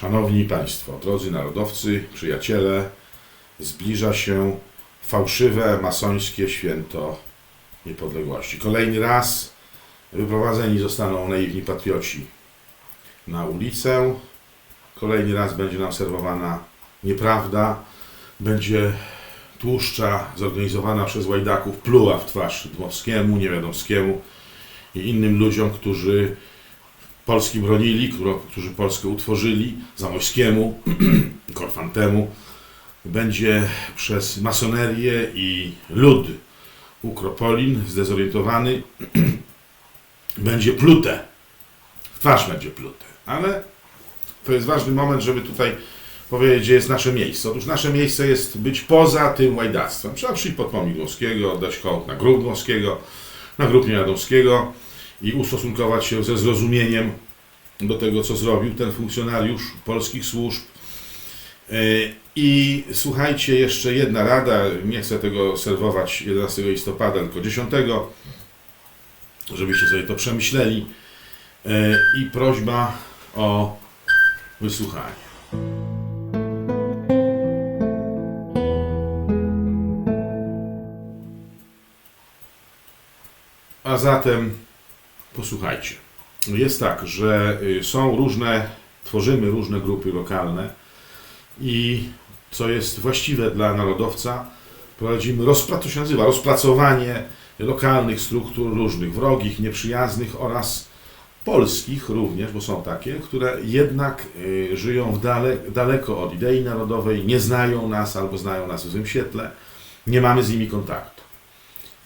Szanowni Państwo, drodzy narodowcy, przyjaciele, zbliża się fałszywe masońskie święto niepodległości. Kolejny raz wyprowadzeni zostaną naiwni patrioci na ulicę. Kolejny raz będzie nam serwowana nieprawda, będzie tłuszcza zorganizowana przez łajdaków pluła w twarz Dmowskiemu, Niewiadomskiemu i innym ludziom, którzy Polski bronili, którzy Polskę utworzyli, Zamojskiemu, Korfantemu, będzie przez masonerię i lud Ukropolin zdezorientowany, będzie plute. W twarz będzie plute. Ale to jest ważny moment, żeby tutaj powiedzieć, gdzie jest nasze miejsce. Otóż nasze miejsce jest być poza tym łajdactwem. Trzeba przyjść pod pomnik Dmowskiego, oddać hołd na grób Dmowskiego, na grób Niewiadomskiego i ustosunkować się ze zrozumieniem do tego, co zrobił ten funkcjonariusz polskich służb. E, I słuchajcie, jeszcze jedna rada, nie chcę tego serwować 11 listopada, tylko 10, żebyście sobie to przemyśleli. E, I prośba o wysłuchanie. A zatem posłuchajcie. Jest tak, że y, są różne, tworzymy różne grupy lokalne i co jest właściwe dla narodowca, prowadzimy rozpra- to się nazywa rozpracowanie lokalnych struktur różnych, wrogich, nieprzyjaznych oraz polskich również, bo są takie, które jednak y, żyją w dale, daleko od idei narodowej, nie znają nas albo znają nas w złym świetle, nie mamy z nimi kontaktu.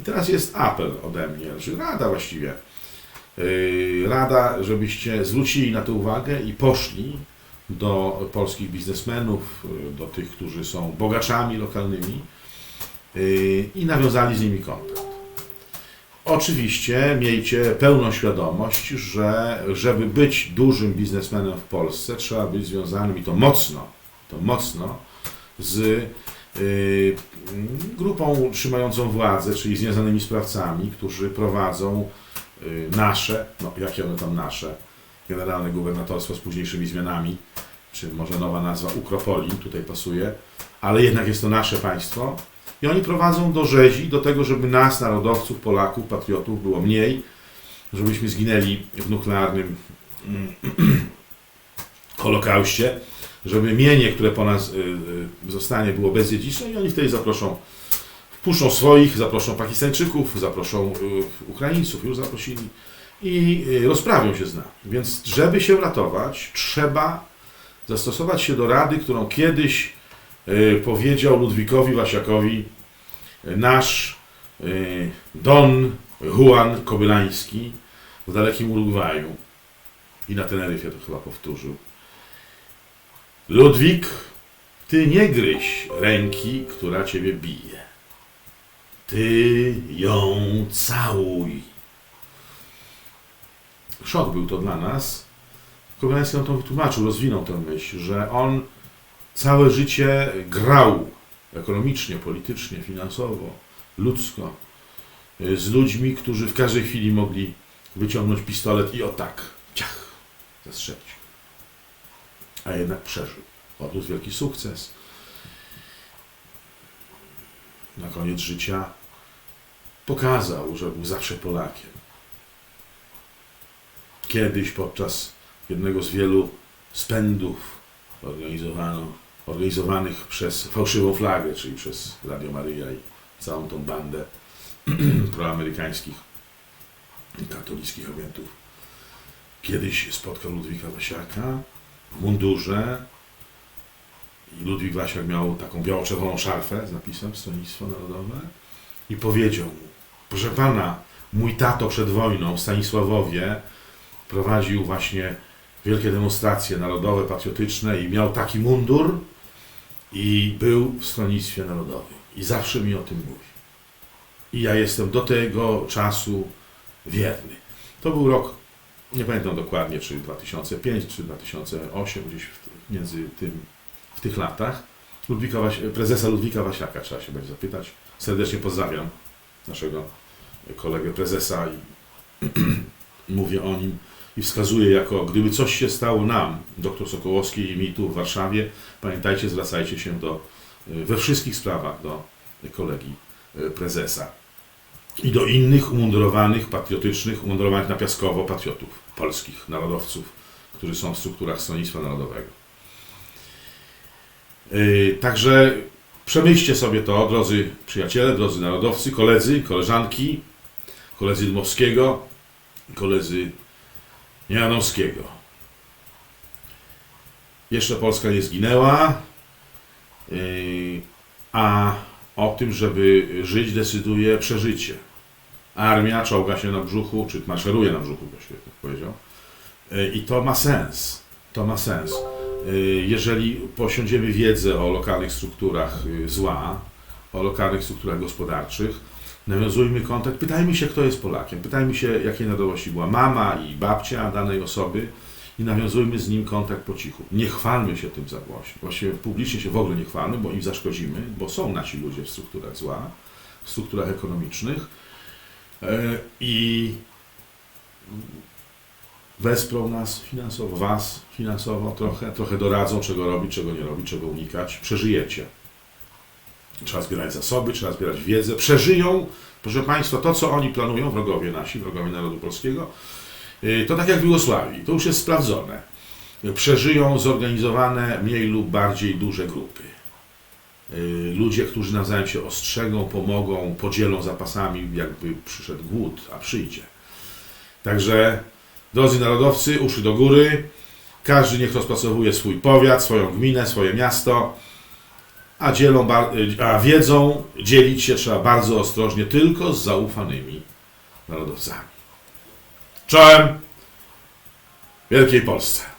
I teraz jest apel ode mnie, czy rada właściwie, Rada, żebyście zwrócili na to uwagę i poszli do polskich biznesmenów, yy, do tych, którzy są bogaczami lokalnymi yy, i nawiązali z nimi kontakt. Oczywiście miejcie pełną świadomość, że żeby być dużym biznesmenem w Polsce, trzeba być związanym i to mocno, to mocno z yy, grupą trzymającą władzę, czyli związanymi sprawcami, którzy prowadzą nasze, no jakie one tam nasze, generalne gubernatorstwo z późniejszymi zmianami, czy może nowa nazwa Ukropolin, tutaj pasuje, ale jednak jest to nasze państwo i oni prowadzą do rzezi, do tego, żeby nas, narodowców, Polaków, patriotów było mniej, żebyśmy zginęli w nuklearnym mm, holokauście, żeby mienie, które po nas y, y, zostanie, było bezdziedziczne i oni wtedy zaproszą wpuszczą swoich, zaproszą Pakistańczyków, zaproszą y, Ukraińców, już zaprosili i y, rozprawią się z nami. Więc żeby się ratować, trzeba zastosować się do rady, którą kiedyś y, powiedział Ludwikowi Wasiakowi nasz Don Juan Kobylański w dalekim Urugwaju i na Teneryfie to chyba powtórzył. Ludwik, ty nie gryź ręki, która ciebie bije. Ty ją całuj. Szok był to dla nas. Kobylański nam to wytłumaczył, rozwinął tę myśl, że on całe życie grał ekonomicznie, politycznie, finansowo, ludzko y, z ludźmi, którzy w każdej chwili mogli wyciągnąć pistolet i o tak, ciach, zastrzelić. A jednak przeżył. Odniósł wielki sukces. na koniec życia pokazał, że był zawsze Polakiem. Kiedyś podczas jednego z wielu spędów organizowanych przez fałszywą flagę, czyli przez Radio Maryja i całą tą bandę proamerykańskich katolickich agentów. Kiedyś spotkał Ludwika Wasiaka w mundurze i Ludwik Wasiak miał taką biało-czerwoną szarfę z napisem Stronnictwo Narodowe i powiedział mu, proszę pana, mój tato przed wojną w Stanisławowie prowadził właśnie wielkie demonstracje narodowe, patriotyczne i miał taki mundur i był w Stronnictwie Narodowym i zawsze mi o tym mówi. I ja jestem do tego czasu wierny. To był rok, nie pamiętam dokładnie, czy 2005, czy 2008, gdzieś w, między tym w tych latach. Ludwika prezesa Ludwika Wasiaka trzeba się będzie zapytać. Serdecznie pozdrawiam naszego kolegę prezesa i mówię o nim i wskazuję jako, gdyby coś się stało nam, doktor Sokołowskiej i mi tu w Warszawie, pamiętajcie, zwracajcie się do, y, we wszystkich sprawach do kolegi y, prezesa i do innych umundurowanych, patriotycznych, umundurowanych na piaskowo patriotów polskich, narodowców, którzy są w strukturach Stronnictwa Narodowego. Yy, Także przemyślcie sobie to, drodzy przyjaciele, drodzy narodowcy, koledzy, koleżanki, koledzy Dmowskiego, koledzy Janowskiego. Jeszcze Polska nie zginęła, yy, a o tym, żeby żyć, decyduje przeżycie. Armia czołga się na brzuchu, czy maszeruje na brzuchu, właściwie tak powiedział. Yy, I to ma sens. To ma sens. Yy, Jeżeli posiądziemy wiedzę o lokalnych strukturach zła, o lokalnych strukturach gospodarczych, nawiązujmy kontakt, pytajmy się, kto jest Polakiem, pytajmy się, jakiej narodowości była mama i babcia danej osoby i nawiązujmy z nim kontakt po cichu. Nie chwalmy się tym za głośno. Właściwie publicznie się w ogóle nie chwalmy, bo im zaszkodzimy, bo są nasi ludzie w strukturach zła, w strukturach ekonomicznych yy, i wesprą nas finansowo, Was finansowo trochę, trochę doradzą, czego robić, czego nie robić, czego unikać. Przeżyjecie. Trzeba zbierać zasoby, trzeba zbierać wiedzę. Przeżyją, proszę Państwa, to, co oni planują, wrogowie nasi, wrogowie narodu polskiego, yy, to tak jak w Jugosławii, to już jest sprawdzone. Przeżyją zorganizowane mniej lub bardziej duże grupy. Yy, Ludzie, którzy nawzajem się ostrzegą, pomogą, podzielą zapasami, jakby przyszedł głód, a przyjdzie. Także Drodzy narodowcy, uszy do góry. Każdy niech rozpracowuje swój powiat, swoją gminę, swoje miasto, a, dzielą, a wiedzą dzielić się trzeba bardzo ostrożnie tylko z zaufanymi narodowcami. Czołem Wielkiej Polsce.